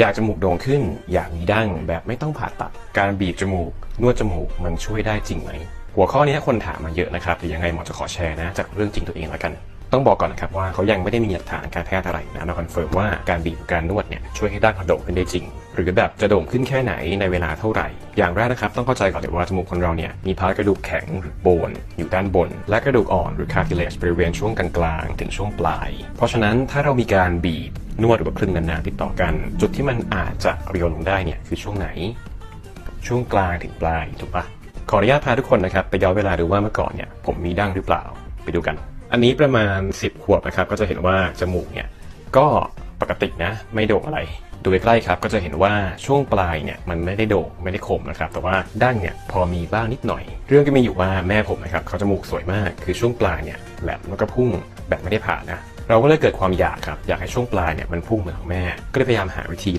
อยากจมูกโด่งขึ้น อยากมีดั้งแบบไม่ต้องผ่าตัด การบีบจมูก นวดจมูกมันช่วยได้จริงไหม หัวข้อนี้คนถามมาเยอะนะครับแต่ยังไงหมอจะขอแชร์นะ จากเรื่องจริงตัวเองแล้วกัน ต้องบอกก่อนนะครับว่าเขายังไม่ได้มีหลักฐานการแพทย์อะไรนะมาคอนเฟิร์มว่าการบีบการนวดเนี่ยช่วยให้ดั้งโด่งขึ้นได้จริง หรือแบบจะโด่งขึ้นแค่ไหนในเวลาเท่าไหร่ อย่างแรกนะครับต้องเข้าใจก่อนเลยว่าจมูกคนเราเนี่ยมีพาร์ทกระดูกแข็งหรือโบนอยู่ด้านบน และกระดูกอ่อนหรือ cartilage บริเวณช่วงกลางๆถึงช่วงปลาย เพราะฉะนั้นถ้าเรามีการบีบ นวดหรือว่าคลึงนานๆติดต่อกัน จุดที่มันอาจจะเรียวลงได้เนี่ยคือช่วงไหน ช่วงกลางถึงปลายถูกปะขออนุญาตพาทุกคนนะครับไปย้อนเวลาดูว่าเมื่อก่อนเนี่ยผมมีดั้งหรือเปล่าไปดูกัน อันนี้ประมาณ 10 ขวบนะครับก็จะเห็นว่าจมูกเนี่ยก็ปกตินะไม่โด่งอะไร ดูใกล้ๆครับก็จะเห็นว่าช่วงปลายเนี่ยมันไม่ได้โด่งไม่ได้คมนะครับแต่ว่าดั้งเนี่ยพอมีบ้างนิดหน่อย เรื่องก็มีอยู่ว่าแม่ผมนะครับเขาจมูกสวยมากคือช่วงปลายเนี่ยแหลมแล้วก็พุ่งแบบไม่ได้ผ่านะ เราก็เลยเกิดความอยากครับ อยากให้ช่วงปลายเนี่ยมันพุ่งเหมือนของแม่ ก็เลยพยายามหาวิธี